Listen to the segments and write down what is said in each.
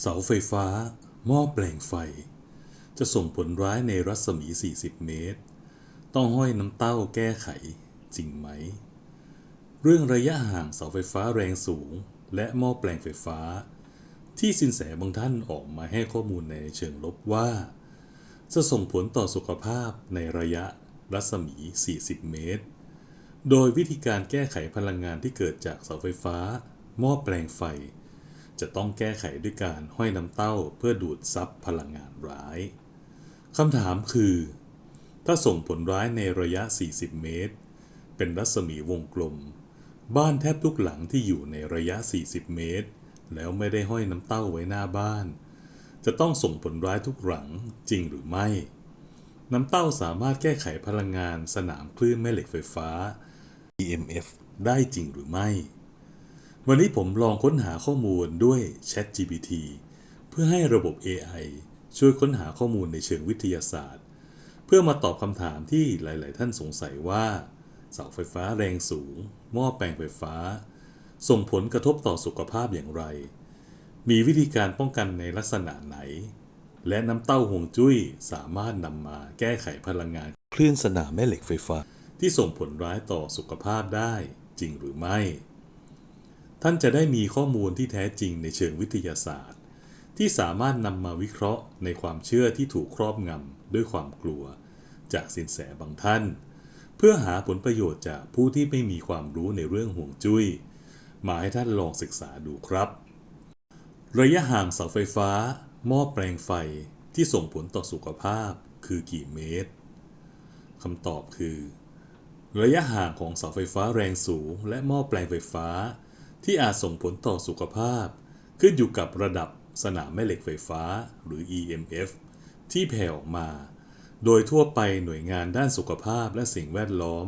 เสาไฟฟ้า หม้อแปลงไฟ จะส่งผลร้ายในรัศมี 40 เมตร ต้องห้อยน้ำเต้าแก้ไข จริงไหม เรื่องระยะห่างเสาไฟฟ้าแรงสูง และหม้อแปลงไฟฟ้า ที่สินแสบางท่านออกมาให้ข้อมูลในเชิงลบว่า จะส่งผลต่อสุขภาพในระยะรัศมี 40 เมตร โดยวิธีการแก้ไขพลังงานที่เกิดจากเสาไฟฟ้า หม้อแปลงไฟ จะต้องแก้ไขด้วยการห้อยน้ำเต้าเพื่อดูดซับพลังงานร้ายคำถามคือ ถ้าส่งผลร้ายในระยะ 40 เมตร เป็นรัศมีวงกลม บ้านแทบทุกหลังที่อยู่ในระยะ 40 เมตร แล้วไม่ได้ห้อยน้ำเต้าไว้หน้าบ้าน จะต้องส่งผลร้ายทุกหลังจริงหรือไม่ น้ำเต้าสามารถแก้ไขพลังงานสนามคลื่นแม่เหล็กไฟฟ้า EMF ได้จริงหรือไม่ วันนี้ผมลองค้นหาข้อมูลด้วย ChatGPT เพื่อให้ระบบ AI ช่วยค้นหาข้อมูลในเชิงวิทยาศาสตร์ เพื่อมาตอบคำถามที่หลาย ๆ ท่านสงสัยว่า เสาไฟฟ้าแรงสูง หม้อแปลงไฟฟ้า ส่งผลกระทบต่อสุขภาพอย่างไร มีวิธีการป้องกันในลักษณะไหน และน้ำเต้าหวงจุ้ยสามารถนำมาแก้ไขพลังงานคลื่นสนามแม่เหล็กไฟฟ้า ที่ส่งผลร้ายต่อสุขภาพได้จริงหรือไม่ ท่านจะได้มีข้อมูลที่แท้จริงในเชิงวิทยาศาสตร์ ที่สามารถนำมาวิเคราะห์ในความเชื่อที่ถูกครอบงำด้วยความกลัว จากสินแสบางท่าน เพื่อหาผลประโยชน์จากผู้ที่ไม่มีความรู้ในเรื่องห่วงจุ้ย มาให้ท่านลองศึกษาดูครับ ระยะห่างเสาไฟฟ้า หม้อแปลงไฟที่ส่งผลต่อสุขภาพคือกี่เมตรคำตอบคือ ระยะห่างของเสาไฟฟ้าแรงสูง และหม้อแปลงไฟฟ้า ที่อาจส่งผลต่อสุขภาพ ขึ้นอยู่กับระดับสนามแม่เหล็กไฟฟ้าหรือ EMF ที่แผ่ออกมา โดยทั่วไปหน่วยงานด้านสุขภาพและสิ่งแวดล้อม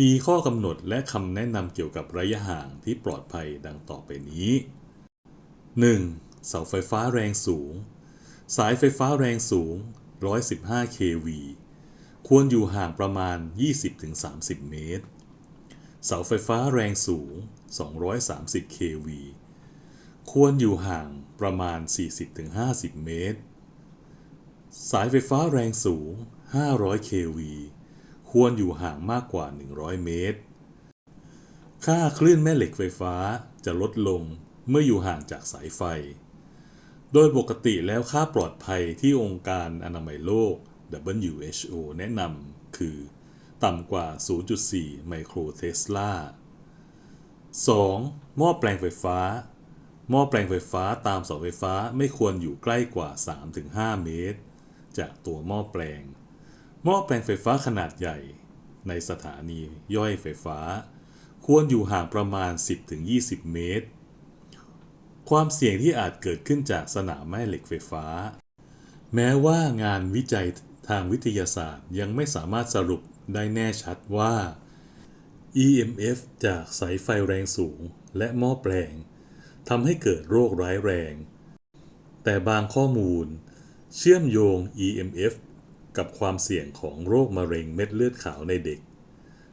มีข้อกำหนดและคำแนะนำเกี่ยวกับระยะห่างที่ปลอดภัยดังต่อไปนี้ 1. เสาไฟฟ้าแรงสูง สายไฟฟ้าแรงสูง 115 kV ควรอยู่ห่างประมาณ 20-30 เมตร เสาไฟฟ้าแรงสูง 230 kV ควรอยู่ห่างประมาณ 40-50 เมตร สายไฟฟ้าแรงสูง 500 kV ควรอยู่ห่างมากกว่า 100 เมตร ค่าคลื่นแม่เหล็กไฟฟ้าจะลดลงเมื่ออยู่ห่างจากสายไฟ โดยปกติแล้วค่าปลอดภัยที่องค์การอนามัยโลก WHO แนะนำคือ ต่ำกว่า 0.4 ไมโครเทสลา 2. หม้อแปลงไฟฟ้า หม้อแปลงไฟฟ้าตามเสาไฟฟ้าไม่ควรอยู่ใกล้กว่า 3-5 เมตร จากตัวหม้อแปลง หม้อแปลงไฟฟ้าขนาดใหญ่ ในสถานีย่อยไฟฟ้า ควรอยู่ห่างประมาณ 10-20 เมตร ความเสี่ยงที่อาจเกิดขึ้นจากสนามแม่เหล็กไฟฟ้า แม้ว่างานวิจัย ทางวิทยาศาสตร์ยังไม่สามารถสรุปได้แน่ชัดว่า EMF จากสายไฟแรงสูงและหม้อแปลงทำให้เกิดโรคร้ายแรง แต่บางข้อมูล เชื่อมโยง EMF กับความเสี่ยงของโรคมะเร็งเม็ดเลือดขาวในเด็ก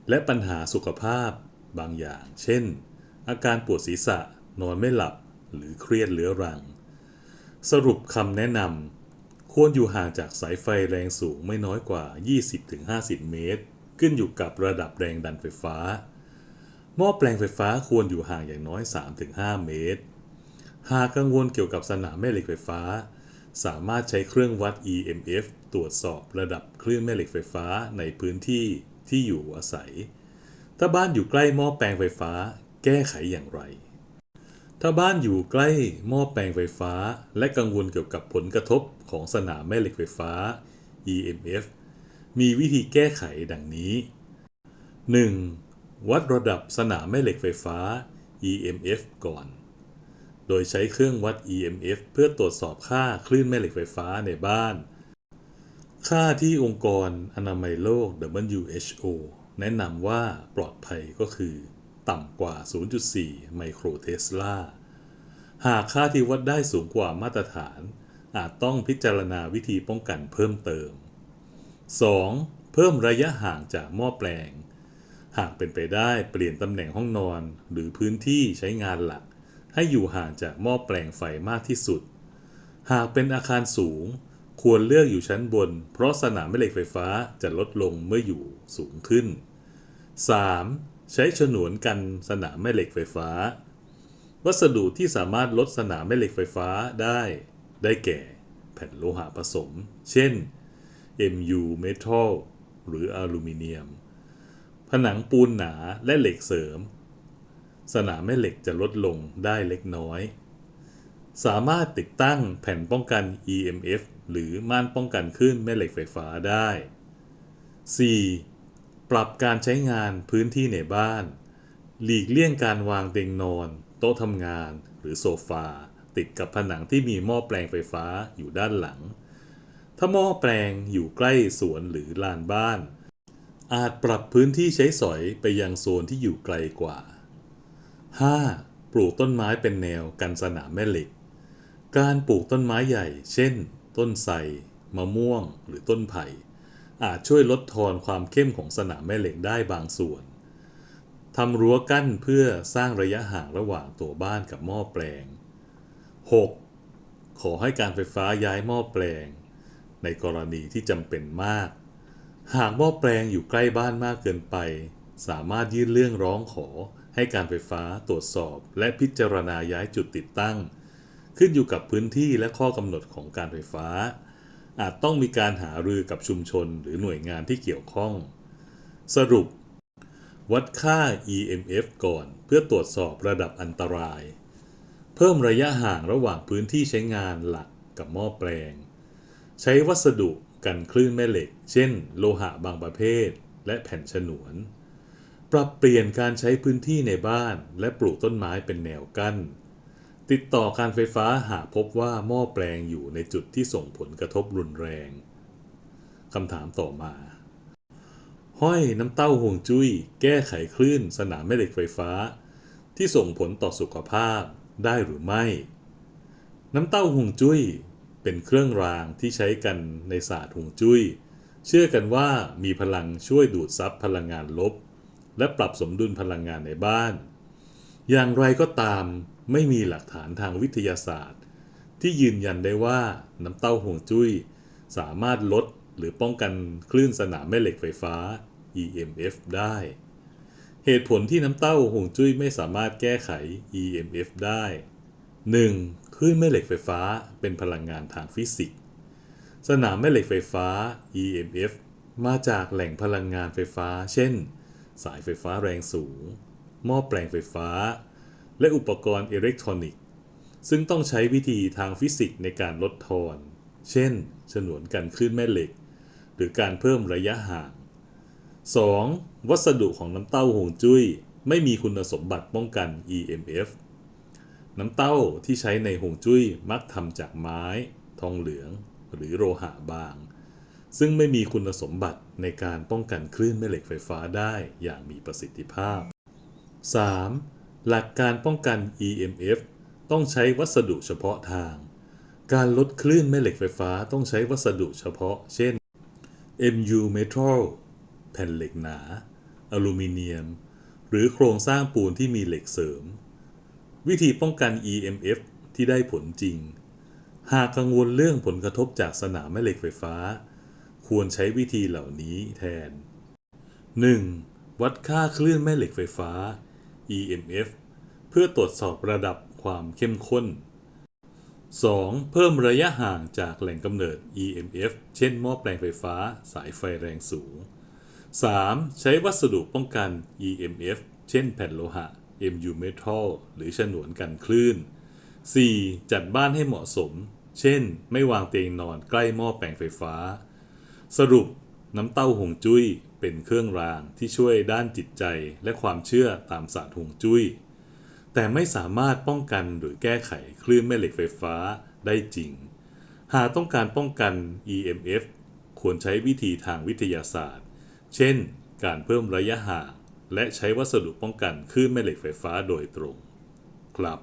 และปัญหาสุขภาพบางอย่าง เช่น อาการปวดศีรษะ นอนไม่หลับ หรือเครียดเรื้อรัง สรุปคำแนะนำ ควรอยู่ห่างจากสายไฟแรงสูงไม่น้อยกว่า 20-50 เมตร ขึ้นอยู่กับระดับแรงดันไฟฟ้า หม้อแปลงไฟฟ้าควรอยู่ห่างอย่างน้อย 3-5 เมตร หากกังวลเกี่ยวกับสนามแม่เหล็กไฟฟ้า สามารถใช้เครื่องวัด EMF ตรวจสอบระดับคลื่นแม่เหล็กไฟฟ้าในพื้นที่ที่อยู่อาศัย ถ้าบ้านอยู่ใกล้หม้อแปลงไฟฟ้า แก้ไขอย่างไร ถ้าบ้านอยู่ใกล้หม้อแปลงไฟฟ้า และกังวลเกี่ยวกับผลกระทบของสนามแม่เหล็กไฟฟ้า EMF มีวิธีแก้ไขดังนี้ 1. วัดระดับสนามแม่เหล็กไฟฟ้า EMF ก่อน โดยใช้เครื่องวัด EMF เพื่อตรวจสอบค่าคลื่นแม่เหล็กไฟฟ้าในบ้าน ค่าที่องค์กรอนามัยโลก WHO แนะนำว่าปลอดภัยก็คือ ต่ำกว่า 0.4 ไมโครเทสลา หากค่าที่วัดได้สูงกว่ามาตรฐาน อาจต้องพิจารณาวิธีป้องกันเพิ่มเติม 2. เพิ่มระยะห่างจากหม้อแปลง หากเป็นไปได้เปลี่ยนตำแหน่งห้องนอน หรือพื้นที่ใช้งานหลัก ให้อยู่ห่างจากหม้อแปลงไฟมากที่สุด หากเป็นอาคารสูง ควรเลือกอยู่ชั้นบน เพราะสนามแม่เหล็กไฟฟ้าจะลดลงเมื่ออยู่สูงขึ้น 3. ใช้ฉนวนกันสนามแม่เหล็กไฟฟ้า วัสดุที่สามารถลดสนามแม่เหล็กไฟฟ้าได้ ได้แก่แผ่นโลหะผสม เช่น MU Metal หรืออลูมิเนียม ผนังปูนหนาและเหล็กเสริม สนามแม่เหล็กจะลดลงได้เล็กน้อย สามารถติดตั้งแผ่นป้องกัน EMF หรือม่านป้องกันคลื่นแม่เหล็กไฟฟ้าได้ 4. ปรับการใช้งานพื้นที่ในบ้าน หลีกเลี่ยงการวางเตียงนอน โต๊ะทำงาน หรือโซฟา ติดกับผนังที่มีหม้อแปลงไฟฟ้าอยู่ด้านหลัง ถ้าหม้อแปลงอยู่ใกล้สวนหรือลานบ้าน อาจปรับพื้นที่ใช้สอยไปยังโซนที่อยู่ไกลกว่า 5. ปลูกต้นไม้เป็นแนวกันสนามแม่เหล็ก การปลูกต้นไม้ใหญ่ เช่น ต้นไทรมะม่วง หรือต้นไผ่ อาจช่วยลดทอนความเข้มของสนามแม่เหล็กได้บางส่วนทำรั้วกั้นเพื่อสร้างระยะห่างระหว่างตัวบ้านกับหม้อแปลง 6. ขอให้การไฟฟ้าย้ายหม้อแปลง ในกรณีที่จำเป็นมาก หากหม้อแปลงอยู่ใกล้บ้านมากเกินไป สามารถยื่นเรื่องร้องขอให้การไฟฟ้าตรวจสอบ และพิจารณาย้ายจุดติดตั้ง ขึ้นอยู่กับพื้นที่และข้อกำหนดของการไฟฟ้า อาจต้องมีการหารือกับชุมชนหรือหน่วยงานที่เกี่ยวข้อง สรุป วัดค่า EMF ก่อนเพื่อตรวจสอบระดับอันตราย เพิ่มระยะห่างระหว่างพื้นที่ใช้งานหลักกับหม้อแปลง ใช้วัสดุกันคลื่นแม่เหล็ก เช่น โลหะบางประเภท และแผ่นฉนวน ปรับเปลี่ยนการใช้พื้นที่ในบ้านและปลูกต้นไม้เป็นแนวกั้น ติดต่อการไฟฟ้าหากพบว่าหม้อแปลงอยู่ในจุดที่ส่งผลกระทบรุนแรงคำถามต่อมา ห้อยน้ำเต้าห่วงจุ้ย แก้ไขคลื่นสนามแม่เหล็กไฟฟ้า ที่ส่งผลต่อสุขภาพได้หรือไม่ น้ำเต้าห่วงจุ้ย เป็นเครื่องรางที่ใช้กันในศาสตร์ห่วงจุ้ย เชื่อกันว่ามีพลังช่วยดูดซับพลังงานลบ และปรับสมดุลพลังงานในบ้าน อย่างไรก็ตาม ไม่มีหลักฐานทางวิทยาศาสตร์ ที่ยืนยันได้ว่าน้ำเต้าห่วงจุ้ย สามารถลดหรือป้องกันคลื่นสนามแม่เหล็กไฟฟ้า EMF ได้ เหตุผลที่น้ำเต้าห่วงจุ้ยไม่สามารถแก้ไข EMF ได้ 1. คลื่นแม่เหล็กไฟฟ้าเป็นพลังงานทางฟิสิกส์ สนามแม่เหล็กไฟฟ้า EMF มาจากแหล่งพลังงานไฟฟ้า เช่น สายไฟฟ้าแรงสูง หม้อแปลงไฟฟ้า และอุปกรณ์อิเล็กทรอนิกส์ ซึ่งต้องใช้วิธีทางฟิสิกส์ในการลดทอน เช่น ฉนวนกันคลื่นแม่เหล็ก หรือการเพิ่มระยะห่าง 2. วัสดุของน้ำเต้าห่วงจุ้ย ไม่มีคุณสมบัติป้องกัน EMF น้ำเต้าที่ใช้ในห่วงจุ้ยมักทำจากไม้ ทองเหลือง หรือโลหะบาง ซึ่งไม่มีคุณสมบัติในการป้องกันคลื่นแม่เหล็กไฟฟ้าได้อย่างมีประสิทธิภาพ 3. หลักการป้องกัน EMF ต้องใช้วัสดุเฉพาะทาง การลดคลื่นแม่เหล็กไฟฟ้าต้องใช้วัสดุเฉพาะ เช่น MU Metal แผ่นเหล็กหนา อลูมิเนียม หรือโครงสร้างปูนที่มีเหล็กเสริม วิธีป้องกัน EMF ที่ได้ผลจริง หากกังวลเรื่องผลกระทบจากสนามแม่เหล็กไฟฟ้า ควรใช้วิธีเหล่านี้แทน 1. วัดค่าคลื่นแม่เหล็กไฟฟ้า EMF เพื่อตรวจสอบระดับความเข้มข้น 2. เพิ่มระยะห่างจากแหล่งกำเนิด EMF เช่นหม้อแปลงไฟฟ้า สายไฟแรงสูง 3. ใช้วัสดุป้องกัน EMF เช่นแผ่นโลหะ MU Metal หรือฉนวนกันคลื่น 4. จัดบ้านให้เหมาะสม เช่น ไม่วางเตียงนอนใกล้หม้อแปลงไฟฟ้า สรุป น้ำเต้าหงจุ้ยเป็นเครื่องรางที่ช่วยด้านจิตใจและความเชื่อตามศาสตร์หงจุ้ย แต่ไม่สามารถป้องกันหรือแก้ไขคลื่นแม่เหล็กไฟฟ้าได้จริง หากต้องการป้องกัน EMF ควรใช้วิธีทางวิทยาศาสตร์ เช่น การเพิ่มระยะห่างและใช้วัสดุป้องกันคลื่นแม่เหล็กไฟฟ้าโดยตรง ครับ